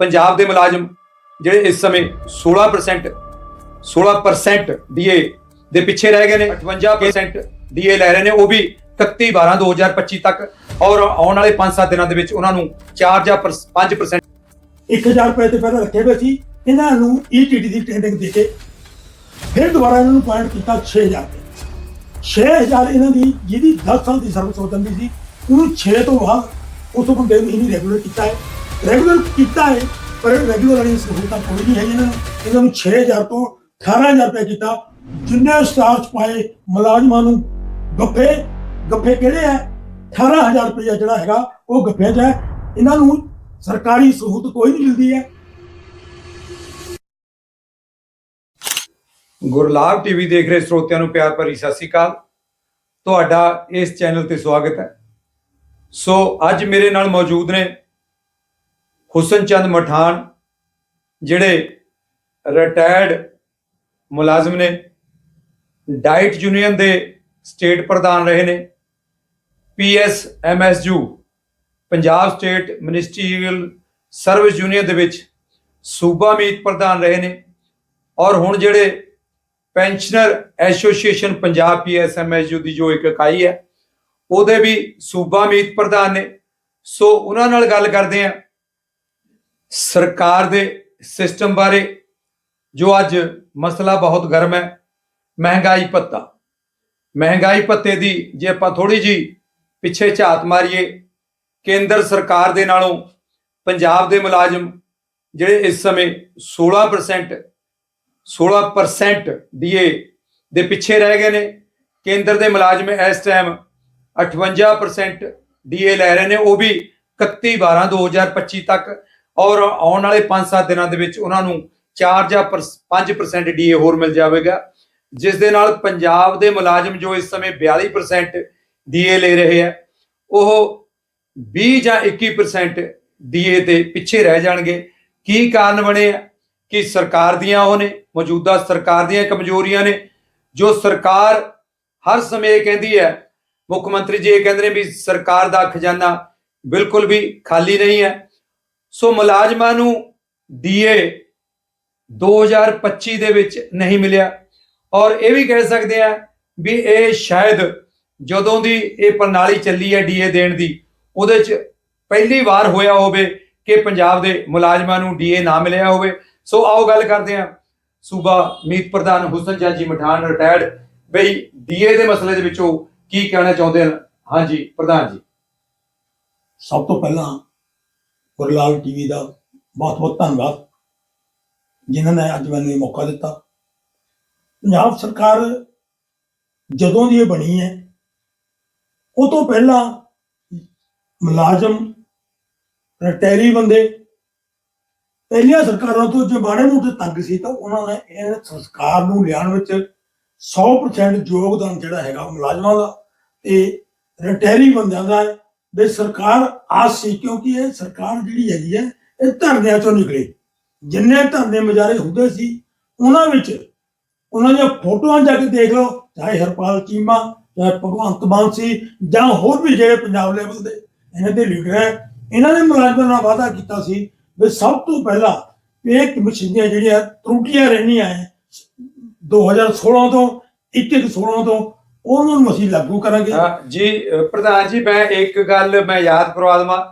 ਪੰਜਾਬ ਦੇ ਮੁਲਾਜ਼ਮ ਜਿਹੜੇ ਇਸ ਸਮੇਂ 16% 16% ਡੀਏ ਦੇ ਪਿੱਛੇ ਰਹਿ ਗਏ ਨੇ 58% ਡੀਏ ਲੈ ਰਹੇ ਨੇ, ਉਹ ਵੀ 31 12 2025 ਤੱਕ। ਔਰ ਆਉਣ ਵਾਲੇ 5-7 ਦਿਨਾਂ ਦੇ ਵਿੱਚ ਉਹਨਾਂ ਨੂੰ 4 ਜਾਂ 5% 1000 ਰੁਪਏ ਤੇ ਪਹਿਲਾਂ ਰੱਖੇ ਹੋਏ ਸੀ, ਇਹਨਾਂ ਨੂੰ ਈਟੀਟੀ ਦੀ ਟ੍ਰੇਨਿੰਗ ਦੇ ਕੇ ਫਿਰ ਦੁਬਾਰਾ ਇਹਨਾਂ ਨੂੰ ਪੁਆਇੰਟ ਕੀਤਾ 6000 ਰੁਪਏ 6000 ਇਹਨਾਂ ਦੀ, ਜਿਹਦੀ 10 ਸਾਲ ਦੀ ਸਰਵਿਸ ਹੋ ਜਾਂਦੀ ਸੀ, ਉਹਨੂੰ 6 ਤੋਂ ਬਾਅਦ ਉਸ ਬੰਦੇ ਨੂੰ ਇਹਨੀ ਰੈਗੂਲਰ ਕੀਤਾ ਹੈ। ਰੈਗੂਲਰ ਕੀਤਾ ਹੈ, ਪਰ ਰੈਗੂਲਰ ਵਾਲੀ ਸਹੂਲਤਾਂ ਕੋਈ ਨਹੀਂ ਹੈ ਇਹਨਾਂ ਨੂੰ। ਇਹਨਾਂ ਨੂੰ 6000 ਤੋਂ 18000 ਰੁਪਏ ਕੀਤਾ। ਜਿੰਨੇ ਸਟਾਫ 'ਚ ਪਾਏ ਮੁਲਾਜ਼ਮਾਂ ਨੂੰ, ਗੱਫੇ ਗੱਫੇ ਕਿਹੜੇ ਹੈ 18000 ਰੁਪਏ ਜਿਹੜਾ ਹੈਗਾ, ਉਹ ਗੱਫੇ 'ਚ ਹੈ। ਇਹਨਾਂ ਨੂੰ ਸਰਕਾਰੀ ਸਹੂਲਤ ਕੋਈ ਨਹੀਂ ਮਿਲਦੀ ਹੈ। ਗੁਰਲਾਬ ਟੀਵੀ ਦੇਖ ਰਹੇ ਸਰੋਤਿਆਂ ਨੂੰ ਪਿਆਰ ਭਰੀ ਸਤਿ ਸ੍ਰੀ ਅਕਾਲ। ਤੁਹਾਡਾ ਇਸ ਚੈਨਲ ਤੇ ਸਵਾਗਤ ਹੈ। ਸੋ ਅੱਜ ਮੇਰੇ ਨਾਲ ਮੌਜੂਦ ਨੇ ਹੁਸਨ ਚੰਦ ਮਠਾਨ, ਜਿਹੜੇ ਰਿਟਾਇਰਡ ਮੁਲਾਜ਼ਮ ਨੇ ਡਾਈਟ ਯੂਨੀਅਨ ਦੇ ਸਟੇਟ ਪ੍ਰਧਾਨ ਰਹੇ ਨੇ PS MSU Punjab state ministerial service union ਦੇ ਵਿੱਚ ਸੂਬਾ ਮੀਤ ਪ੍ਰਧਾਨ ਰਹੇ ਨੇ, ਔਰ ਹੁਣ ਜਿਹੜੇ ਪੈਨਸ਼ਨਰ ਐਸੋਸੀਏਸ਼ਨ ਪੰਜਾਬ ਪੀਐਸਐਮਐਸਯੂ ਦੀ ਜੋ ਇੱਕ ਇਕਾਈ ਹੈ, ਉਹਦੇ ਵੀ ਸੂਬਾ ਮੀਤ ਪ੍ਰਧਾਨ ਨੇ। ਸੋ ਉਹਨਾਂ ਨਾਲ ਗੱਲ ਕਰਦੇ ਆ ਸਰਕਾਰ ਦੇ ਸਿਸਟਮ ਬਾਰੇ ਜੋ ਅੱਜ ਮਸਲਾ ਬਹੁਤ ਗਰਮ ਹੈ, ਮਹਿੰਗਾਈ ਭੱਤਾ। ਮਹਿੰਗਾਈ ਭੱਤੇ ਦੀ ਜੇ ਆਪਾਂ ਥੋੜੀ ਜੀ ਪਿੱਛੇ ਝਾਤ ਮਾਰੀਏ, ਕੇਂਦਰ ਸਰਕਾਰ ਦੇ ਨਾਲੋਂ ਪੰਜਾਬ ਦੇ ਮੁਲਾਜ਼ਮ ਜਿਹੜੇ ਇਸ ਸਮੇਂ 16% 16% ਡੀਏ ਦੇ ਪਿੱਛੇ ਰਹਿ ਗਏ ਨੇ, ਕੇਂਦਰ ਦੇ ਮੁਲਾਜ਼ਮ ਇਸ ਟਾਈਮ 58% ਡੀਏ ਲੈ ਰਹੇ ਨੇ, ਉਹ ਵੀ 31 12 2025 ਤੱਕ। ਔਰ ਆਉਣ ਵਾਲੇ 5-7 ਦਿਨਾਂ ਦੇ ਵਿੱਚ ਉਹਨਾਂ ਨੂੰ 4 ਜਾਂ 5% ਡੀਏ ਹੋਰ ਮਿਲ ਜਾਵੇਗਾ, ਜਿਸ ਦੇ ਨਾਲ ਪੰਜਾਬ ਦੇ ਮੁਲਾਜ਼ਮ ਜੋ ਇਸ ਸਮੇਂ 42% ਡੀਏ ਲੈ ਰਹੇ ਹੈ ਉਹ 20 ਜਾਂ 21% ਡੀਏ ਤੇ ਪਿੱਛੇ ਰਹਿ ਜਾਣਗੇ। ਕੀ ਕਾਰਨ ਬਣੇ ਆ? ਕਿ ਸਰਕਾਰ ਦੀਆਂ ਉਹ ਨੇ, ਮੌਜੂਦਾ ਸਰਕਾਰ ਦੀਆਂ ਕਮਜ਼ੋਰੀਆਂ ਨੇ, ਜੋ ਸਰਕਾਰ ਹਰ ਸਮੇਂ ਇਹ ਕਹਿੰਦੀ ਹੈ, ਮੁੱਖ ਮੰਤਰੀ ਜੀ ਇਹ ਕਹਿੰਦੇ ਨੇ ਵੀ ਸਰਕਾਰ ਦਾ ਖਜ਼ਾਨਾ ਬਿਲਕੁਲ ਵੀ ਖਾਲੀ ਨਹੀਂ ਹੈ। ਸੋ ਮੁਲਾਜ਼ਮਾਂ ਨੂੰ ਡੀਏ 2025 ਦੇ ਵਿੱਚ ਨਹੀਂ ਮਿਲਿਆ। ਔਰ ਇਹ ਵੀ ਕਹਿ ਸਕਦੇ ਆ ਵੀ ਇਹ ਸ਼ਾਇਦ ਜਦੋਂ ਦੀ ਇਹ ਪ੍ਰਣਾਲੀ ਚੱਲੀ ਹੈ ਡੀਏ ਦੇਣ ਦੀ, ਉਹਦੇ 'ਚ ਪਹਿਲੀ ਵਾਰ ਹੋਇਆ ਹੋਵੇ ਕਿ ਪੰਜਾਬ ਦੇ ਮੁਲਾਜ਼ਮਾਂ ਨੂੰ ਡੀਏ ਨਾ ਮਿਲਿਆ ਹੋਵੇ। ਸੋ ਆਓ ਗੱਲ ਕਰਦੇ ਹਾਂ ਸੂਬਾ ਮੀਤ ਪ੍ਰਧਾਨ ਹੁਸਨ ਚੰਦ ਮਠਾਨ ਰਿਟਾਇਰਡ ਬਈ ਡੀਏ ਦੇ ਮਸਲੇ ਦੇ ਵਿੱਚ ਉਹ ਕੀ ਕਹਿਣਾ ਚਾਹੁੰਦੇ ਹਨ? ਹਾਂਜੀ, ਪ੍ਰਧਾਨ ਜੀ। ਸਭ ਤੋਂ ਪਹਿਲਾਂ ਗੁਰਲਾਲ ਟੀਵੀ ਦਾ ਬਹੁਤ ਬਹੁਤ ਧੰਨਵਾਦ, ਜਿਨ੍ਹਾਂ ਨੇ ਅੱਜ ਮੈਨੂੰ ਇਹ ਮੌਕਾ ਦਿੱਤਾ। ਪੰਜਾਬ ਸਰਕਾਰ ਜਦੋਂ ਦੀ ਇਹ ਬਣੀ ਹੈ, ਉਹ ਤੋਂ ਪਹਿਲਾਂ ਮੁਲਾਜ਼ਮ ਰਟੈਰੀ ਬੰਦੇ, ਪਹਿਲੀਆਂ ਸਰਕਾਰਾਂ ਤੋਂ ਜੇ ਮਾੜੇ ਮੋਟੇ ਤੰਗ ਸੀ ਤਾਂ ਉਹਨਾਂ ਨੇ ਇਹ ਸੰਸਕਾਰ ਨੂੰ ਲਿਆਉਣ ਵਿੱਚ 100% ਯੋਗਦਾਨ ਜਿਹੜਾ ਹੈਗਾ ਮੁਲਾਜ਼ਮਾਂ ਦਾ ਤੇ ਰਟੈਰੀ ਬੰਦਿਆਂ ਦਾ ਹੈ। ਵੀ ਸਰਕਾਰ ਆਸ ਸੀ, ਕਿਉਂਕਿ ਇਹ ਸਰਕਾਰ ਜਿਹੜੀ ਹੈਗੀ ਹੈ, ਇਹ ਧਰਨਿਆਂ ਚੋਂ ਨਿਕਲੇ। ਜਿੰਨੇ ਧਰਨੇ ਮਜਾਰੇ ਹੁੰਦੇ ਸੀ, ਉਹਨਾਂ ਵਿੱਚ ਉਹਨਾਂ ਦੀਆਂ ਫੋਟੋਆਂ ਜਾ ਕੇ ਦੇਖ ਲਓ, ਚਾਹੇ ਹਰਪਾਲ ਚੀਮਾ, ਚਾਹੇ ਭਗਵੰਤ ਮਾਨ ਸੀ, ਜਾਂ ਹੋਰ ਵੀ ਜਿਹੜੇ ਪੰਜਾਬ ਲੈਵਲ ਦੇ ਇਹਨਾਂ ਦੇ ਲੀਡਰ ਹੈ, ਇਹਨਾਂ ਨੇ ਮੁਲਾਜ਼ਮਾਂ ਨਾਲ ਵਾਅਦਾ ਕੀਤਾ ਸੀ ਵੀ ਸਭ ਤੋਂ ਪਹਿਲਾਂ ਪੇ ਕਮਿਸ਼ਨ ਦੀਆਂ ਜਿਹੜੀਆਂ, ਤਰੁੱਟੀਆਂ ਰਹਿਣੀਆਂ ਹੈ 2016 ਤੋਂ 21 16 ਤੋਂ ਉਹਨਾਂ ਨੂੰ ਅਸੀਂ ਲਾਗੂ ਕਰਾਂਗੇ। ਅ, ਜੀ ਅ, ਪ੍ਰਧਾਨ ਜੀ ਮੈਂ ਇੱਕ ਗੱਲ ਮੈਂ ਯਾਦ ਕਰਵਾ ਦੇਵਾਂ।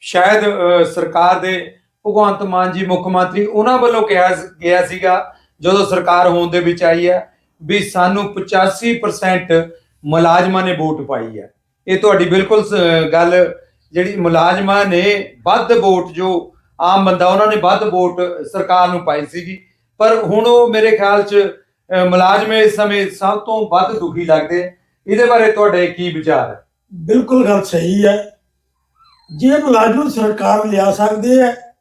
ਸ਼ਾਇਦ ਅ, ਸਰਕਾਰ ਦੇ ਭਗਵੰਤ ਮਾਨ ਜੀ ਮੁੱਖ ਮੰਤਰੀ ਉਹਨਾਂ ਵੱਲੋਂ ਕਿਹਾ ਸ- ਗਿਆ ਸੀਗਾ ਜਦੋਂ ਸਰਕਾਰ ਹੋਣ ਦੇ ਵਿੱਚ ਆਈ ਹੈ ਵੀ ਸਾਨੂੰ 85% ਮੁਲਾਜ਼ਮਾਂ ਨੇ ਵੋਟ ਪਾਈ ਹੈ। ਇਹ ਤੁਹਾਡੀ ਬਿਲਕੁਲ ਸ- ਗੱਲ ਜਿਹੜੀ ਮੁਲਾਜ਼ਮਾਂ ਨੇ ਵੱਧ ਵੋਟ ਜੋ ਆਮ ਬੰਦਾ ਉਹਨਾਂ ਨੇ ਵੱਧ ਵੋਟ ਸਰਕਾਰ ਨੂੰ ਪਾਈ ਸੀਗੀ। ਪਰ ਹੁਣ ਉਹ ਮੇਰੇ ਖਿਆਲ 'ਚ ਮੁਲਾਜ਼ਮ ਇਸ ਸਮੇਂ ਸਭ ਤੋਂ ਵੱਧ ਦੁਖੀ ਲੱਗਦੇ। ਇਹਦੇ ਬਾਰੇ ਤੁਹਾਡੇ ਕੀ ਵਿਚਾਰ? ਹੈ ਬਿਲਕੁਲ ਗੱਲ ਸਹੀ ਹੈ। ਜੇ ਮੁਲਾਜ਼ਮ ਸਰਕਾਰ ਲਿਆ ਸਕਦੇ ਹੈ,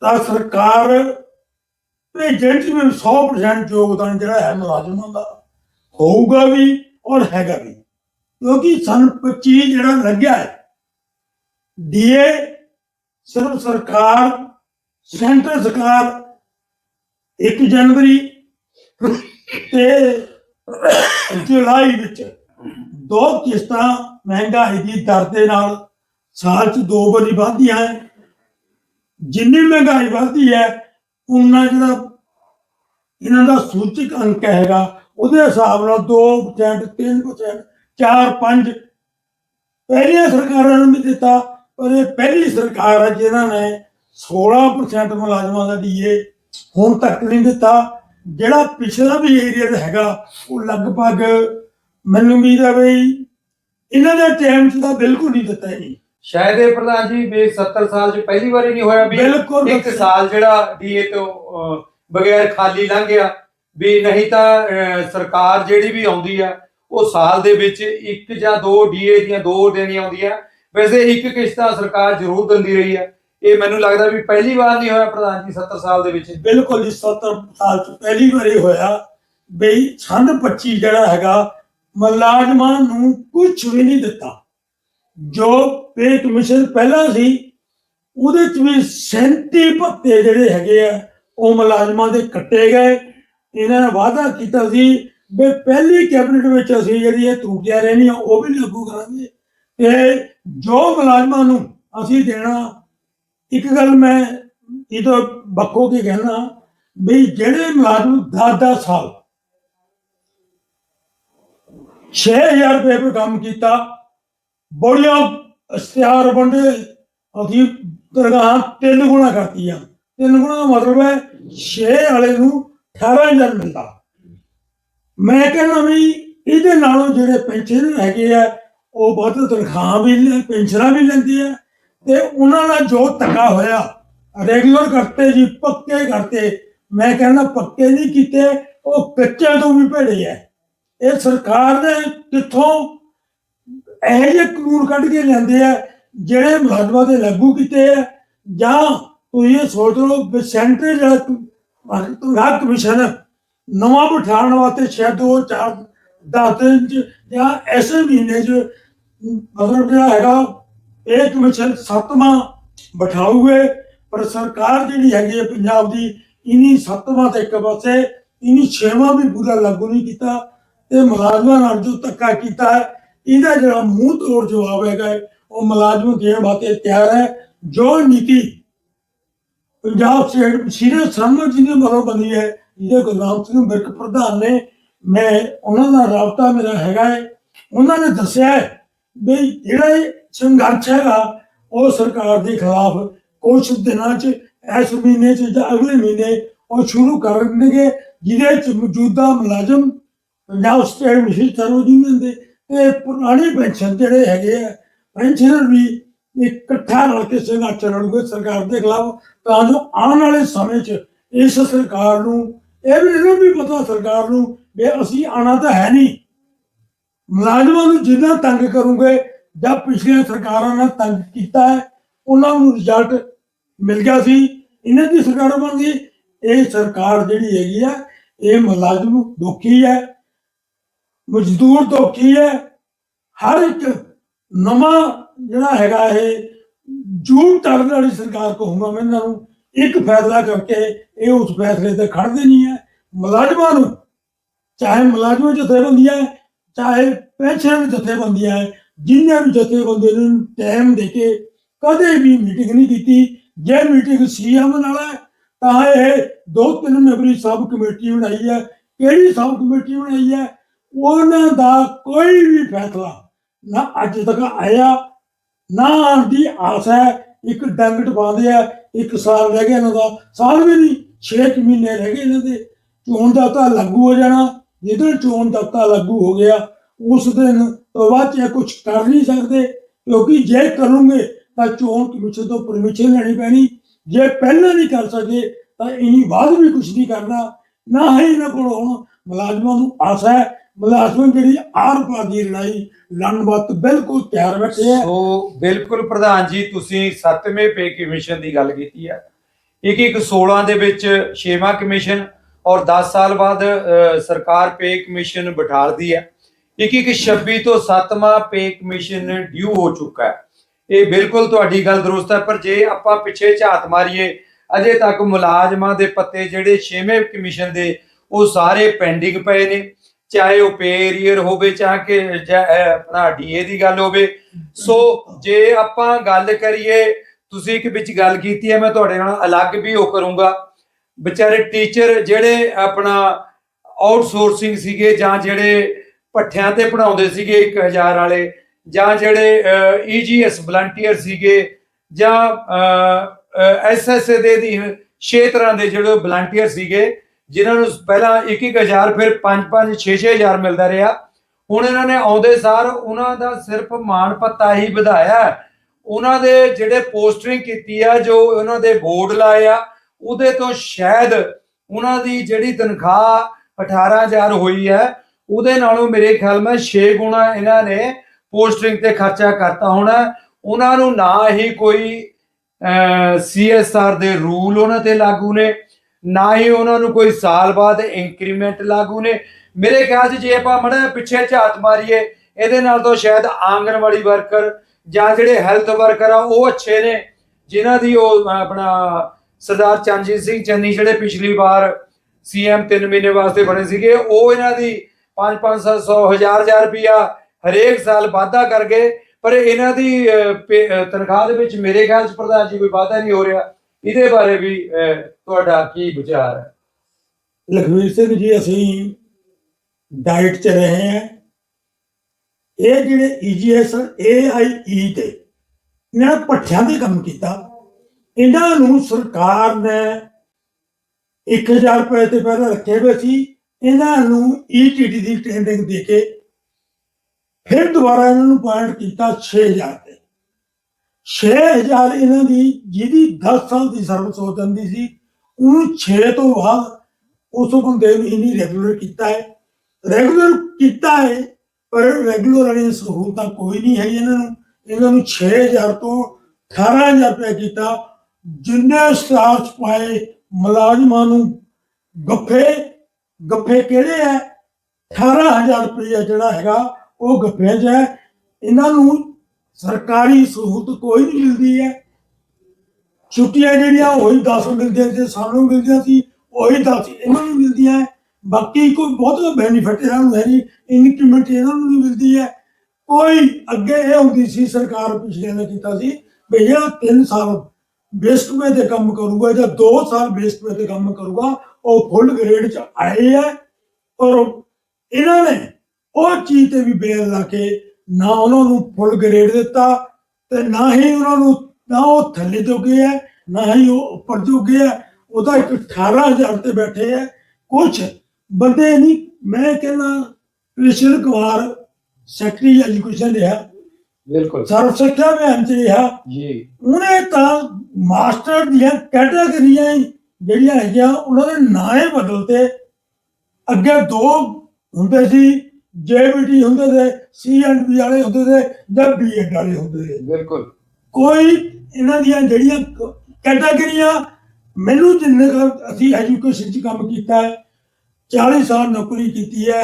ਤਾਂ ਸਰਕਾਰ ਭੇਜਣ 'ਚ ਵੀ 100% ਯੋਗਦਾਨ ਜਿਹੜਾ ਹੈ ਮੁਲਾਜ਼ਮਾਂ ਦਾ ਹੋਊਗਾ ਵੀ ਔਰ ਹੈਗਾ ਵੀ। ਕਿਉਂਕਿ ਸਨ 25 ਜਿਹੜਾ ਲੱਗਿਆ ਹੈ, ਡੀਏ, ਸਿਰਫ ਸਰਕਾਰ, ਸੈਂਟਰ ਸਰਕਾਰ 1 ਜਨਵਰੀ ਤੇ ਜੁਲਾਈ ਵਿੱਚ ਦੋ ਕਿਸ਼ਤਾਂ ਮਹਿੰਗਾਈ ਦੀ ਦਰ ਦੇ ਨਾਲ ਸਾਲ 'ਚ ਦੋ ਵਾਰੀ ਵਧਦੀਆਂ ਹੈ ਜਿੰਨੀ ਮਹਿੰਗਾਈ ਵਧਦੀ ਹੈ ਉਨਾ ਜਿਹੜਾ ਇਹਨਾਂ ਦਾ ਸੂਚਕ ਅੰਕ ਹੈਗਾ, ਉਹਦੇ ਹਿਸਾਬ ਨਾਲ 2% 3% 4 5 ਪਹਿਲੀਆਂ ਸਰਕਾਰਾਂ ਨੂੰ ਵੀ ਦਿੱਤਾ, ਪਰ ਇਹ ਪਹਿਲੀ ਸਰਕਾਰ ਹੈ ਜਿਨ੍ਹਾਂ ਨੇ 16% ਮੁਲਾਜ਼ਮਾਂ ਦਾ ਡੀਏ ਹੁਣ ਤੱਕ ਨਹੀਂ ਦਿੱਤਾ। ਜਿਹੜਾ ਪਿਛਲਾ ਵੀ ਏਰੀਆ ਹੈਗਾ ਉਹ ਲਗਭਗ ਮੈਨੂੰ ਉਮੀਦ ਹੈ ਵੀ ਇਹਨਾਂ ਦੇ ਟਾਈਮ 'ਚ ਤਾਂ ਬਿਲਕੁਲ ਨਹੀਂ ਦਿੱਤਾ ਜੀ। ਸ਼ਾਇਦ ਇਹ ਪ੍ਰਧਾਨ ਜੀ ਵੀ 70 ਸਾਲ ਚ ਪਹਿਲੀ ਵਾਰੀ ਨਹੀਂ ਹੋਇਆ ਵੀ ਇੱਕ ਸਾਲ ਜਿਹੜਾ ਡੀਏ ਤੋਂ ਬਗੈਰ ਖਾਲੀ ਲੰਘ ਗਿਆ। ਵੀ ਨਹੀਂ ਤਾਂ ਸਰਕਾਰ ਜਿਹੜੀ ਵੀ ਆਉਂਦੀ ਆ ਉਹ ਸਾਲ ਦੇ ਵਿੱਚ ਇੱਕ ਜਾਂ ਦੋ ਡੀਏ ਦੀਆਂ ਦੋ ਦੇਣੀਆਂ ਆਉਂਦੀਆਂ। ਵੈਸੇ ਇੱਕ ਕਿਸ਼ਤਾਂ ਸਰਕਾਰ ਜ਼ਰੂਰ ਦਿੰਦੀ ਰਹੀ ਆ। ਇਹ ਮੈਨੂੰ ਲੱਗਦਾ ਵੀ ਪਹਿਲੀ ਵਾਰ ਨਹੀਂ ਹੋਇਆ ਪ੍ਰਧਾਨ ਜੀ 70 ਸਾਲ ਦੇ ਵਿੱਚ। ਬਿਲਕੁਲ ਜੀ 70 ਸਾਲ ਚ ਪਹਿਲੀ ਵਾਰੀ ਹੋਇਆ ਬਈ ਸੰਨ 25 ਜਿਹੜਾ ਹੈਗਾ, ਮੁਲਾਜ਼ਮਾਂ ਨੂੰ ਕੁਝ ਵੀ ਨਹੀਂ ਦਿੱਤਾ। ਜੋ ਪੇ ਕਮਿਸ਼ਨ ਪਹਿਲਾਂ ਸੀ, ਉਹਦੇ ਚ ਵੀ 37 ਭੱਤੇ ਜਿਹੜੇ ਹੈਗੇ ਆ, ਉਹ ਮੁਲਾਜ਼ਮਾਂ ਦੇ ਕੱਟੇ ਗਏ। ਇਹਨਾਂ ਨੇ ਵਾਅਦਾ ਕੀਤਾ ਸੀ ਵੀ ਪਹਿਲੀ ਕੈਬਨਿਟ ਵਿੱਚ ਅਸੀਂ ਜਿਹੜੀ ਇਹ ਤਰੁੱਟੀਆਂ ਰਹਿਣੀਆਂ ਉਹ ਵੀ ਲਾਗੂ ਕਰਾਂਗੇ। ਤੇ ਜੋ ਮੁਲਾਜ਼ਮਾਂ ਨੂੰ ਅਸੀਂ ਦੇਣਾ ਇੱਕ ਗੱਲ ਮੈਂ ਇਹ ਤੋਂ ਬੱਕੋ ਕੇ ਕਹਿਣਾ ਵੀ ਜਿਹੜੇ ਮੁਲਾਜ਼ਮ 10-10 ਸਾਲ 6000 ਰੁਪਏ ਪਰ ਕੰਮ ਕੀਤਾ, ਬੜੀਆਂ ਇਸ਼ਤਿਹਾਰ ਵੰਡੇ, ਅਸੀਂ ਦਰਗਾਹ ਤਿੰਨ ਗੁਣਾ ਕਰਤੀਆਂ। ਤਿੰਨ ਗੁਣਾ ਦਾ ਮਤਲਬ ਹੈ 6 ਵਾਲੇ ਨੂੰ 18000 ਮਿਲਦਾ। ਮੈਂ ਕਹਿੰਦਾ ਵੀ ਇਹਦੇ ਨਾਲੋਂ ਜਿਹੜੇ ਪੈਨਸ਼ਨ ਹੈਗੇ ਆ, ਉਹ ਬਹੁਤ ਤਨਖਾਹ ਵੀ ਪੈਨਸ਼ਨਾਂ ਵੀ ਲੈਂਦੇ ਆ ਤੇ ਉਹਨਾਂ ਨਾਲ ਜੋ ਧੱਕਾ ਹੋਇਆ ਰੈਗੂਲਰ ਕਰਤੇ ਜੀ, ਪੱਕੇ ਕਰਤੇ। ਮੈਂ ਕਹਿੰਦਾ ਪੱਕੇ ਨਹੀਂ ਕੀਤੇ, ਉਹ ਕੱਚੇ ਤੋਂ ਵੀ ਭੇੜੇ ਆ ਇਹ ਸਰਕਾਰ ਨੇ ਕਿੱਥੋਂ ਇਹੋ ਜਿਹੇ ਕਾਨੂੰਨ ਕੱਢ ਕੇ ਲਿਆਂਦੇ ਆ, ਜਿਹੜੇ ਮੁਲਾਜ਼ਮਾਂ ਦੇ ਲਾਗੂ ਕੀਤੇ ਆ? ਜਾਂ ਤੁਸੀਂ ਇਹ ਸੋਚ ਲਓ ਵੀ ਸੈਂਟਰ ਜਿਹੜਾ ਤਨਖਾਹ ਕਮਿਸ਼ਨ ਨਵਾਂ ਬਿਠਾਉਣ ਵਾਸਤੇ ਸ਼ਾਇਦ ਦੋ, ਚਾਰ, ਦਸ ਦਿਨ ਚ ਜਾਂ ਐਸੇ ਮਹੀਨੇ ਚ ਮਤਲਬ ਜਿਹੜਾ ਹੈਗਾ ਇਹ ਕਮਿਸ਼ਨ ਸੱਤਵਾਂ ਬਿਠਾਊਗੇ, ਪਰ ਸਰਕਾਰ ਜਿਹੜੀ ਹੈਗੀ ਹੈ ਪੰਜਾਬ ਦੀ, ਇਨੀ ਸੱਤਵਾਂ ਤੇ ਇੱਕ ਪਾਸੇ, ਇਨੀ ਛੇਵਾਂ ਵੀ ਪੂਰਾ ਲਾਗੂ ਨਹੀਂ ਕੀਤਾ ਤੇ ਮੁਲਾਜ਼ਮਾਂ ਨਾਲ ਜੋ ਧੱਕਾ ਕੀਤਾ ਹੈ, ਇਹਦਾ ਜਿਹੜਾ ਮੂੰਹ ਤੋੜ ਜਵਾਬ ਹੈਗਾ ਉਹ ਮੁਲਾਜ਼ਮ ਦੇਣ ਵਾਸਤੇ ਤਿਆਰ ਹੈ। ਜੋ ਨੀਤੀ ਪੰਜਾਬ ਸਟੇਟ ਸੀਨੀਅਰ ਸਰਮਨ ਜੀ ਨੇ ਮਰੋ ਬਣੀ ਹੈ, ਜਿਹਦੇ ਗੁਰਨਾਮ ਸਿੰਘ ਬਿਰਕ ਪ੍ਰਧਾਨ ਨੇ, ਮੈਂ ਉਹਨਾਂ ਦਾ ਰਾਬਤਾ ਮੇਰਾ ਹੈਗਾ ਹੈ। ਉਹਨਾਂ ਨੇ ਦੱਸਿਆ ਹੈ ਵੀ ਜਿਹੜਾ ਇਹ ਸੰਘਰਸ਼ ਹੈਗਾ, ਉਹ ਸਰਕਾਰ ਦੇ ਖਿਲਾਫ ਕੁਝ ਦਿਨਾਂ ਚ, ਇਸ ਮਹੀਨੇ ਚ ਜਾਂ ਅਗਲੇ ਮਹੀਨੇ ਉਹ ਸ਼ੁਰੂ ਕਰਨਗੇ, ਜਿਹਦੇ ਚ ਮੌਜੂਦਾ ਮੁਲਾਜ਼ਮ ਪੰਜਾਬ ਸਟੇਟ ਮਿਸ਼ਨ ਸਰਵ ਦੇ ਤੇ ਪੁਰਾਣੇ ਪੈਨਸ਼ਨ ਜਿਹੜੇ ਹੈਗੇ ਆ, ਪੈਨਸ਼ਨਰ ਵੀ ਇਕੱਠਾ ਰਲ ਕੇ ਸੰਘਰਸ਼ ਲੜੂਗੇ ਸਰਕਾਰ ਦੇ ਖਿਲਾਫ, ਤਾਂ ਜੋ ਆਉਣ ਵਾਲੇ ਸਮੇਂ 'ਚ ਇਸ ਸਰਕਾਰ ਨੂੰ, ਇਹ ਵੀ ਇਹਨੂੰ ਵੀ ਪਤਾ ਸਰਕਾਰ ਨੂੰ ਵੀ ਅਸੀਂ ਆਣਾ ਤਾਂ ਹੈ ਨਹੀਂ। ਮੁਲਾਜ਼ਮਾਂ ਨੂੰ ਜਿੰਨਾ ਤੰਗ ਕਰੂਗੇ ਜਾਂ ਪਿਛਲੀਆਂ ਸਰਕਾਰਾਂ ਨੇ ਤੰਗ ਕੀਤਾ ਹੈ, ਉਹਨਾਂ ਨੂੰ ਰਿਜ਼ਲਟ ਮਿਲ ਗਿਆ ਸੀ। ਇਹਨਾਂ ਦੀ ਸਰਕਾਰ ਬਣ ਗਈ। ਇਹ ਸਰਕਾਰ ਜਿਹੜੀ ਹੈਗੀ ਆ, ਇਹ ਮੁਲਾਜ਼ਮ ਦੁਖੀ ਹੈ, ਮਜ਼ਦੂਰ ਦੁਖੀ ਹੈ। ਹਰ ਇੱਕ ਨਵਾਂ ਜਿਹੜਾ ਹੈਗਾ ਇਹ, ਜੂਨ ਤਰਨ ਵਾਲੀ ਸਰਕਾਰ ਕਹੂੰਗਾ ਮੈਂ ਇਹਨਾਂ ਨੂੰ, ਇੱਕ ਫੈਸਲਾ ਕਰਕੇ ਇਹ ਉਸ ਫੈਸਲੇ ਤੇ ਖੜਦੇ ਨਹੀਂ ਹੈ। ਮੁਲਾਜ਼ਮਾਂ ਨੂੰ, ਚਾਹੇ ਮੁਲਾਜ਼ਮਾਂ ਜਥੇਬੰਦੀਆਂ ਚਾਹੇ ਪੈਨਸ਼ਨ ਜਥੇਬੰਦੀਆਂ ਹੈ, ਜਿੰਨੇ ਵੀ ਜਥੇਬੰਦੀਆਂ ਨੂੰ ਟਾਈਮ ਦੇ ਕੇ ਕਦੇ ਵੀ ਮੀਟਿੰਗ ਨਹੀਂ ਕੀਤੀ। ਜੇ ਮੀਟਿੰਗ ਸੀਐਮ ਨਾਲ ਹੈ ਤਾਂ ਇਹ ਦੋ ਤਿੰਨ ਮੈਂਬਰੀ ਸਬ ਕਮੇਟੀ ਬਣਾਈ ਹੈ। ਕਿਹੜੀ ਸਬ ਕਮੇਟੀ ਬਣਾਈ ਹੈ? ਉਹਨਾਂ ਦਾ ਕੋਈ ਵੀ ਫੈਸਲਾ ਨਾ ਅੱਜ ਤੱਕ ਆਇਆ ਨਾ ਦੀ ਆਸ ਹੈ। ਇੱਕ ਡੰਗ ਟਪਾਉਂਦੇ ਆ ਇੱਕ ਸਾਲ ਰਹਿ ਗਿਆ ਇਹਨਾਂ ਦਾ। ਸਾਲ ਵੀ ਨਹੀਂ 6 ਮਹੀਨੇ ਰਹਿ ਗਏ ਇਹਨਾਂ ਦੇ। ਚੋਣ ਦਾ ਤਾਂ ਲਾਗੂ ਹੋ ਜਾਣਾ। ਜਦੋਂ ਚੋਣ ਦਾ ਲਾਗੂ ਹੋ ਗਿਆ, ਉਸ ਦਿਨ ਤੋਂ ਬਾਅਦ ਇਹ ਕੁਝ ਕਰ ਨਹੀਂ ਸਕਦੇ, ਕਿਉਂਕਿ ਜੇ ਕਰੂੰਗੇ ਤਾਂ ਚੋਣ ਕਮਿਸ਼ਨ ਤੋਂ ਪਰਮਿਸ਼ਨ ਲੈਣੀ ਪੈਣੀ, ਜੇ ਪਹਿਲਾਂ ਨਹੀਂ ਕਰ ਸਕੇ ਤਾਂ ਇਨੀ ਬਾਅਦ ਵੀ ਕੁਝ ਨਹੀਂ ਕਰਨਾ, ਨਾ ਹੀ ਇਹਨਾਂ ਕੋਲ ਹੁਣ ਮੁਲਾਜ਼ਮਾਂ ਨੂੰ ਆਸਾ ਹੈ, ਮੁਲਾਜ਼ਮ ਜਿਹੜੀ ਆਰ ਪਾਰ ਦੀ ਲੜਾਈ ਲੜਨ ਵਾਸਤੇ ਬਿਲਕੁਲ ਤਿਆਰ ਬੈਠੇ ਹੈ। ਸੋ ਬਿਲਕੁਲ ਪ੍ਰਧਾਨ ਜੀ, ਤੁਸੀਂ ਸੱਤਵੇਂ ਪੇ ਕਮਿਸ਼ਨ ਦੀ ਗੱਲ ਕੀਤੀ ਹੈ। ਇੱਕ ਇੱਕ 16 ਦੇ ਵਿੱਚ ਛੇਵਾਂ ਕਮਿਸ਼ਨ ਔਰ 10 ਸਾਲ ਬਾਅਦ ਸਰਕਾਰ ਪੇ ਕਮਿਸ਼ਨ ਬਿਠਾਲਦੀ ਹੈ। ਇੱਕ ਇੱਕ 26 ਤੋਂ 7ਵਾਂ ਪੇ ਕਮਿਸ਼ਨ ਡਿਊ ਹੋ ਚੁੱਕਾ ਹੈ। ਇਹ ਬਿਲਕੁਲ ਤੁਹਾਡੀ ਗੱਲ ਦਰੁਸਤ ਹੈ, ਪਰ ਜੇ ਆਪਾਂ ਪਿੱਛੇ ਝਾਤ ਮਾਰੀਏ, ਅਜੇ ਤੱਕ ਮੁਲਾਜ਼ਮਾਂ ਦੇ ਪੱਤੇ ਜਿਹੜੇ ਛੇਵੇਂ ਕਮਿਸ਼ਨ ਦੇ, ਉਹ ਸਾਰੇ ਪੈਂਡਿੰਗ ਪਏ ਨੇ। ਚਾਹੇ ਉਹ ਪੇ ਏਰੀਅਰ ਹੋਵੇ, ਚਾਹੇ ਕਿ, ਜਾਂ ਇਹ ਆਪਣਾ ਡੀਏ ਦੀ ਗੱਲ ਹੋਵੇ। ਸੋ ਜੇ ਆਪਾਂ ਗੱਲ ਕਰੀਏ, ਤੁਸੀਂ ਇੱਕ ਵਿੱਚ ਗੱਲ ਕੀਤੀ ਹੈ, ਮੈਂ ਤੁਹਾਡੇ ਨਾਲ ਅਲੱਗ ਵੀ ਉਹ ਕਰੂੰਗਾ। ਵਿਚਾਰੇ ਟੀਚਰ ਜਿਹੜੇ ਆਪਣਾ ਆਊਟਸੋਰਸਿੰਗ ਸੀਗੇ ਜਾਂ ਜਿਹੜੇ ਪੱਠਿਆਂ ਤੇ ਪੜਾਉਂਦੇ ਸੀਗੇ 1000 ਵਾਲੇ, ਜਾਂ ਜਿਹੜੇ ਈਜੀਐਸ ਵਲੰਟੀਅਰ ਸੀਗੇ, ਜਾਂ ਐਸਐਸਏ ਦੇ ਦੀ 6 ਤਰ੍ਹਾਂ ਦੇ ਜਿਹੜੇ ਵਲੰਟੀਅਰ ਸੀਗੇ, ਜਿਨ੍ਹਾਂ ਨੂੰ ਪਹਿਲਾਂ 1-1000 ਫਿਰ 5-5 6-6000 ਮਿਲਦਾ ਰਿਹਾ। ਹੁਣ ਇਹਨਾਂ ਨੇ ਆਉਂਦੇ ਸਾਰ ਉਹਨਾਂ ਦਾ ਸਿਰਫ ਮਾਣ ਪੱਤਾ ਹੀ ਵਧਾਇਆ। ਉਹਨਾਂ ਦੇ ਜਿਹੜੇ ਪੋਸਟਰਿੰਗ ਕੀਤੀ ਆ, ਜੋ ਉਹਨਾਂ ਦੇ ਬੋਰਡ ਲਾਏ ਆ ਉਹਦੇ ਤੋਂ ਸ਼ਾਇਦ ਉਹਨਾਂ ਦੀ ਜਿਹੜੀ ਤਨਖਾਹ 18000 ਹੋਈ ਹੈ, ਉਹਦੇ ਨਾਲੋਂ ਮੇਰੇ ਖਿਆਲ ਮੈਂ 6 ਗੁਣਾ ਇਹਨਾਂ ਨੇ ਪੋਸਟਿੰਗ ਤੇ ਖਰਚਾ ਕਰਤਾ ਹੋਣਾ। ਉਹਨਾਂ ਨੂੰ ਨਾ ਹੀ ਕੋਈ ਸੀਐਸਆਰ ਦੇ ਰੂਲ ਉਹਨਾਂ ਤੇ ਲਾਗੂ ਨੇ, ਨਾ ਹੀ ਉਹਨਾਂ ਨੂੰ ਕੋਈ ਸਾਲ ਬਾਅਦ ਇੰਕਰੀਮੈਂਟ ਲਾਗੂ ਨੇ। ਮੇਰੇ ਖਿਆਲ 'ਚ ਜੇ ਆਪਾਂ ਮੜਾ ਪਿੱਛੇ ਝਾਤ ਮਾਰੀਏ, ਇਹਦੇ ਨਾਲ ਤਾਂ ਸ਼ਾਇਦ ਆਂਗਣਵਾੜੀ ਵਰਕਰ ਜਾਂ ਜਿਹੜੇ ਹੈਲਥ ਵਰਕਰ ਆ, ਉਹ ਅੱਛੇ ਨੇ, ਜਿਨ੍ਹਾਂ ਦੀ ਉਹ ਆਪਣਾ ਸਰਦਾਰ ਚਰਨਜੀਤ ਸਿੰਘ ਚੰਨੀ ਜਿਹੜੇ ਪਿਛਲੀ ਵਾਰ ਸੀਐਮ 3 ਮਹੀਨੇ ਵਾਸਤੇ ਬਣੇ ਸੀਗੇ ਉਹ ਇਹਨਾਂ ਦੀ 5 500 1000 1000 ਰੁਪਿਆ ਹਰੇਕ ਸਾਲ ਵਾਧਾ ਕਰ ਗਏ। ਪਰ ਇਹਨਾਂ ਦੀ ਤਨਖਾਹ ਦੇ ਵਿੱਚ ਮੇਰੇ ਖਿਆਲ 'ਚ ਪ੍ਰਧਾਨ ਜੀ ਕੋਈ ਵਾਧਾ ਨਹੀਂ ਹੋ ਰਿਹਾ। ਇਹਦੇ ਬਾਰੇ ਵੀ ਅਹ, ਤੁਹਾਡਾ ਕੀ ਵਿਚਾਰ ਹੈ? ਲਖਵੀਰ ਸਿੰਘ ਜੀ ਅਸੀਂ ਡਾਈਟ 'ਚ ਰਹੇ ਹਾਂ। ਇਹ ਜਿਹੜੇ E ਈਜੀਐਸ ਏਆਈਈ ਤੇ ਇਹਨਾਂ ਨੇ ਪੱਠਿਆਂ ਦੇ ਕੰਮ ਕੀਤਾ। ਇਹਨਾਂ ਨੂੰ ਸਰਕਾਰ ਨੇ 1000 ਰੁਪਏ ਤੇ ਪਹਿਲਾਂ ਰੱਖੇ ਹੋਏ ਸੀ, ਇਹਨਾਂ ਨੂੰ ਈਟੀਟੀ ਦੀ ਟ੍ਰੇਨਿੰਗ ਦੇ ਕੇ ਫਿਰ ਦੁਬਾਰਾ ਇਹਨਾਂ ਨੂੰ ਪੁਆਇੰਟ ਕੀਤਾ 6000 ਤੇ। 6000 ਇਹਨਾਂ ਦੀ, ਜਿਹਦੀ 10 ਸਾਲ ਦੀ ਸਰਵਿਸ ਹੋ ਜਾਂਦੀ ਸੀ, ਉਹਨੂੰ 6 ਤੋਂ ਬਾਅਦ ਉਸ ਬੰਦੇ ਨੂੰ ਇਨੀ ਰੈਗੂਲਰ ਕੀਤਾ ਹੈ। ਰੈਗੂਲਰ ਕੀਤਾ ਹੈ, ਪਰ ਰੈਗੂਲਰ ਵਾਲੀਆਂ ਸਹੂਲਤਾਂ ਕੋਈ ਨਹੀਂ ਹੈ ਇਹਨਾਂ ਨੂੰ। ਇਹਨਾਂ ਨੂੰ 6000 ਤੋਂ 18000 ਰੁਪਏ ਕੀਤਾ ਜਿੰਨੇ ਸਟਾਫ ਪਾਏ ਮੁਲਾਜ਼ਮਾਂ ਨੂੰ ਗੱਫੇ ਗੱਫੇ ਕਿਹੜੇ ਹੈ 18000 ਰੁਪਏ ਜਿਹੜਾ ਹੈਗਾ, ਉਹ ਗੱਫੇ 'ਚ ਹੈ। ਇਹਨਾਂ ਨੂੰ ਸਰਕਾਰੀ ਸਹੂਲਤ ਕੋਈ ਨਹੀਂ ਮਿਲਦੀ ਹੈ। ਛੁੱਟੀਆਂ ਜਿਹੜੀਆਂ, ਉਹੀ 10 ਮਿਲਦੀਆਂ ਸੀ, ਸਾਨੂੰ ਮਿਲਦੀਆਂ ਸੀ, ਉਹੀ 10 ਇਹਨਾਂ ਨੂੰ ਮਿਲਦੀਆਂ ਹੈ। ਬਾਕੀ ਕੋਈ ਬਹੁਤ ਬੈਨੀਫਿਟ ਇਹਨਾਂ ਨੂੰ ਹੈ ਨਹੀਂ ਇਨਕਰੀਮੈਂਟ ਇਹਨਾਂ ਨੂੰ ਨਹੀਂ ਮਿਲਦੀ ਹੈ। ਕੋਈ ਅੱਗੇ ਇਹ ਹੁੰਦੀ ਸੀ, ਸਰਕਾਰ ਪਿਛਲੇ ਨੇ ਕੀਤਾ ਸੀ, ਵੀ ਜਿਹੜਾ 3 ਸਾਲ ਬੇਸਟ ਤੇ ਕੰਮ ਕਰੂਗਾ ਜਾਂ 2 ਸਾਲ ਬੇਸਟ ਤੇ ਕੰਮ ਕਰੂਗਾ, ਉਹ ਫੁੱਲ ਗ੍ਰੇਡ ਚ ਆਏ ਹੈ ਔਰ ਇਹਨਾਂ ਨੇ ਉਹ ਚੀਜ਼ ਤੇ ਵੀ ਬੇਲ ਲਾ ਕੇ ਨਾ ਉਹਨਾਂ ਨੂੰ ਫੁੱਲ ਗ੍ਰੇਡ ਦਿੱਤਾ ਤੇ ਨਾ ਹੀ ਉਹਨਾਂ ਨੂੰ, ਨਾ ਉਹ ਥੱਲੇ ਜੋਗੇ ਹੈ ਨਾ ਹੀ ਉਹ ਉੱਪਰ ਜੋਗੇ ਹੈ ਉਹਦਾ 18000 ਤੇ ਬੈਠੇ ਹੈ ਕੁਝ ਬੰਦੇ ਨਹੀਂ, ਮੈਂ ਕਹਿੰਦਾ ਕ੍ਰਿਸ਼ਨ ਕੁਮਾਰ, ਸੈਕਟਰੀ ਐਜੂਕੇਸ਼ਨ ਰਿਹਾ ਬਿਲਕੁਲ। ਸਰਵ ਸਿੱਖਿਆ ਅਭਿਆਨ ਚ ਰਿਹਾ। ਜੀ। ਉਹਨੇ ਤਾਂ ਮਾਸਟਰ ਦੀਆਂ ਕੈਟਾਗਰੀਆਂ ਜਿਹੜੀਆਂ ਹੈਗੀਆਂ ਉਹਨਾਂ ਦੇ ਨਾਂ ਹੀ ਬਦਲਤੇ। ਅੱਗੇ ਦੋ ਹੁੰਦੇ ਸੀ ਜੇਬੀਟੀ ਹੁੰਦੇ ਸੀ ਸੀਐਨਬੀ ਵਾਲੇ ਹੁੰਦੇ ਸੀ ਜਾਂ ਬੀਐਡ ਵਾਲੇ ਹੁੰਦੇ ਸੀ ਬਿਲਕੁਲ। ਕੋਈ ਇਹਨਾਂ ਦੀਆਂ ਜਿਹੜੀਆਂ ਕੈਟਾਗਰੀਆਂ ਮੈਨੂੰ ਜਿੰਨੇ ਅਸੀਂ ਐਜੂਕੇਸ਼ਨ 'ਚ ਕੰਮ ਕੀਤਾ ਹੈ 40 ਸਾਲ ਨੌਕਰੀ ਕੀਤੀ ਹੈ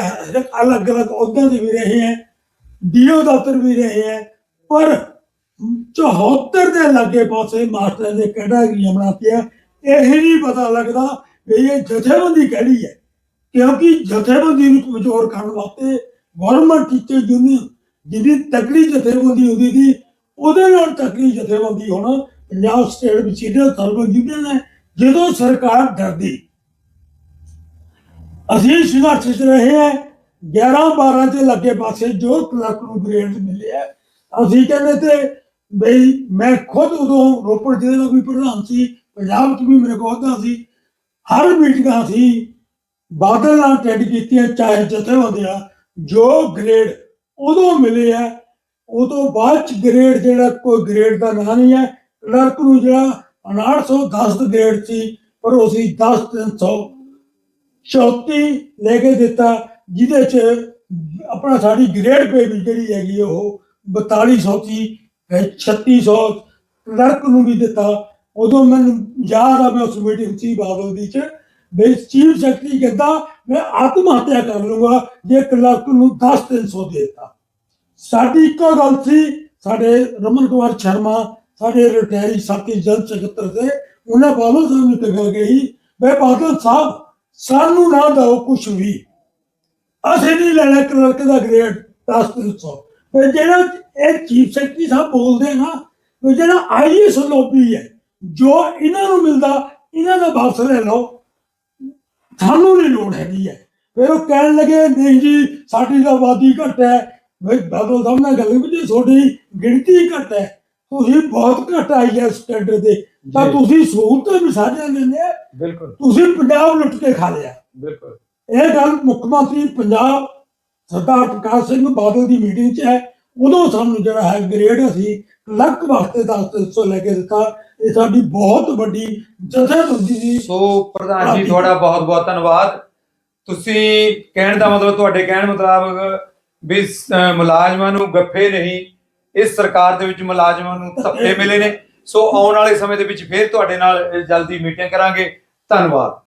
ਅਲੱਗ ਅਲੱਗ ਅਹੁਦਿਆਂ ਤੇ ਵੀ ਰਹੇ ਹੈ ਡੀਓ ਦਫ਼ਤਰ ਵੀ ਰਹੇ ਹੈ ਪਰ 74 ਦੇ ਲਾਗੇ ਪਾਸੇ ਮਾਸਟਰ ਦੇ ਕੈਟਾਗਰੀਆਂ ਬਣਾਤੀਆਂ ਇਹ ਨਹੀਂ ਪਤਾ ਲੱਗਦਾ ਵੀ ਇਹ ਜਥੇਬੰਦੀ ਕਿਹੜੀ ਹੈ। ਕਿਉਂਕਿ ਜਥੇਬੰਦੀ ਨੂੰ ਕਮਜ਼ੋਰ ਕਰਨ ਵਾਸਤੇ ਗਵਰਨਮੈਂਟ ਟੀਚਰ ਯੂਨੀਅਨ ਜਿਹਦੀ ਤਕੜੀ ਜਥੇਬੰਦੀ ਹੁੰਦੀ ਸੀ, ਉਹਦੇ ਨਾਲ ਤਕੜੀ ਜਥੇਬੰਦੀ ਹੁਣ ਪੰਜਾਬ ਸਟੇਟ ਵਿੱਚ ਸੀਨੀਅਰ ਸਰਵਿਸ ਯੂਨੀਅਨ ਹੈ, ਜਦੋਂ ਸਰਕਾਰ ਡਰਦੀ। ਅਸੀਂ ਸੰਘਰਸ਼ 'ਚ ਰਹੇ ਹਾਂ 11 12 ਦੇ ਲੱਗੇ ਪਾਸੇ ਜੋ ਕਲਰਕ ਨੂੰ ਗ੍ਰੇਡ ਮਿਲਿਆ। ਅਸੀਂ ਕਹਿੰਦੇ ਤੇ ਬਈ ਮੈਂ ਖੁਦ ਉਦੋਂ ਰੋਪੜ ਜ਼ਿਲ੍ਹੇ ਦਾ ਵੀ ਪ੍ਰਧਾਨ ਸੀ, ਪੰਜਾਬ 'ਚ ਵੀ ਮੇਰੇ ਕੋਲ ਅਹੁਦਾ ਸੀ। ਹਰ ਮੀਟਿੰਗਾਂ ਸੀ ਬਾਦਲ ਨਾਲ ਟੈਡ ਕੀਤੀਆਂ, ਚਾਹੇ ਜਥੇਬੰਦੀਆਂ ਜੋ ਗ੍ਰੇਡ ਉਦੋਂ ਮਿਲੇ ਆ ਉਹ ਤੋਂ ਬਾਅਦ ਚ ਗ੍ਰੇਡ ਜਿਹੜਾ ਕੋਈ ਗ੍ਰੇਡ ਦਾ ਨਾਂ ਨਹੀਂ ਹੈ। ਕਲਰਕ ਨੂੰ ਜਿਹੜਾ 910 ਗ੍ਰੇਡ ਸੀ, ਪਰ ਉਹ ਸੀ 10 300 34 ਲੈ ਕੇ ਦਿੱਤਾ, ਜਿਹਦੇ ਚ ਆਪਣਾ ਸਾਡੀ ਗ੍ਰੇਡ ਪੇ ਵੀ ਜਿਹੜੀ ਹੈਗੀ ਉਹ 4200 ਸੀ ਫਿਰ 3600 ਕਲਰਕ ਨੂੰ ਵੀ ਦਿੱਤਾ। ਉਦੋਂ ਮੈਨੂੰ ਯਾਦ ਆ, ਮੈਂ ਉਸ ਮੀਟਿੰਗ ਚ ਬਾਦਲ ਦੀ ਚ, ਵੀ ਚੀਫ ਸੈਕਟਰੀ ਕਹਿੰਦਾ, ਮੈਂ ਆਤਮ ਹੱਤਿਆ ਕਰ ਲੂੰਗਾ ਜੇ ਕਲਰਕ ਨੂੰ 10 300 ਦੇਤਾ। ਸਾਡੀ ਇੱਕੋ ਗੱਲ ਸੀ, ਸਾਡੇ ਰਮਨ ਕੁਮਾਰ ਸ਼ਰਮਾ, ਸਾਡੇ ਰਿਟਾਇਰੀ ਸਾਥੀ ਜਨ ਸਕੱਤਰ ਦੇ, ਉਹਨਾਂ ਬਾਦਲ ਸਾਹਿਬ ਨੂੰ ਟਗਾ ਗਈ ਵੇ ਬਾਦਲ ਸਾਹਿਬ, ਸਾਨੂੰ ਨਾ ਦਿਓ ਕੁਛ ਵੀ। ਅਸੀਂ ਨਹੀਂ ਲੈਣਾ ਕਲਰਕ ਦਾ ਗ੍ਰੇਡ 10 300 ਪਰ ਜਿਹੜਾ ਇਹ ਚੀਫ ਸੈਕਟਰੀ ਸਾਹਿਬ ਬੋਲਦੇ ਨਾ ਵੀ ਜਿਹੜਾ ਆਈਐਸ ਲੋਬੀ ਹੈ ਜੋ ਇਹਨਾਂ ਨੂੰ ਮਿਲਦਾ ਇਹਨਾਂ ਦਾ ਵਾਪਸ ਲੈ ਲਓ ਸਾਨੂੰ ਨਹੀਂ ਲੋੜ ਹੈਗੀ ਹੈ। ਫਿਰ ਉਹ ਕਹਿਣ ਲੱਗੇ ਨਹੀਂ ਜੀ ਸਾਡੀ ਤਾਂ ਆਬਾਦੀ ਘੱਟ ਹੈ। ਵੀ ਬਾਦਲ ਸਾਹਿਬ ਨਾਲ ਗੱਲ ਵੀ ਜੇ ਤੁਹਾਡੀ ਗਿਣਤੀ ਘੱਟ ਹੈ। ਤੁਸੀਂ ਬਹੁਤ ਘੱਟ ਆਈ ਹੈ ਸਟੈਂਡਰਡ ਦੇ ਤਾਂ। ਤੁਸੀਂ ਸਹੂਲਤਾਂ ਵੀ ਸਾਰਿਆਂ ਦਿੰਦੇ ਆ ਬਿਲਕੁਲ। ਤੁਸੀਂ ਪੰਜਾਬ ਲੁੱਟ ਕੇ ਖਾ ਲਿਆ। ਬਿਲਕੁਲ। ਇਹ ਗੱਲ ਮੁੱਖ ਮੰਤਰੀ ਪੰਜਾਬ ਸਰਦਾਰ ਪ੍ਰਕਾਸ਼ ਸਿੰਘ ਬਾਦਲ ਦੀ ਮੀਟਿੰਗ 'ਚ ਹੈ। ਉਦੋਂ ਸਾਨੂੰ ਜਿਹੜਾ ਹੈ ਗ੍ਰੇਡ ਅਸੀਂ ਲੱਕ ਵਾਸਤੇ 10 ਲੈ ਕੇ ਦਿੱਤਾ। ਇਹ ਸਾਡੀ ਬਹੁਤ ਵੱਡੀ ਜਥੇਬੰਦੀ ਸੀ ਸੋ ਪ੍ਰਧਾਨ ਜੀ ਤੁਹਾਡਾ ਬਹੁਤ ਬਹੁਤ ਧੰਨਵਾਦ। ਤੁਸੀਂ ਕਹਿਣ ਦਾ ਮਤਲਬ ਤੁਹਾਡੇ ਕਹਿਣ ਮੁਤਾਬਕ ਵੀ ਮੁਲਾਜ਼ਮਾਂ ਨੂੰ ਗੱਫੇ ਨਹੀਂ ਇਸ ਸਰਕਾਰ ਦੇ ਵਿੱਚ ਮੁਲਾਜ਼ਮਾਂ ਨੂੰ ਧੱਕੇ ਮਿਲੇ ਨੇ। ਸੋ ਆਉਣ ਵਾਲੇ ਸਮੇਂ ਦੇ ਵਿੱਚ ਫੇਰ ਤੁਹਾਡੇ ਨਾਲ ਜਲਦੀ ਮੀਟਿੰਗ ਕਰਾਂਗੇ। ਧੰਨਵਾਦ।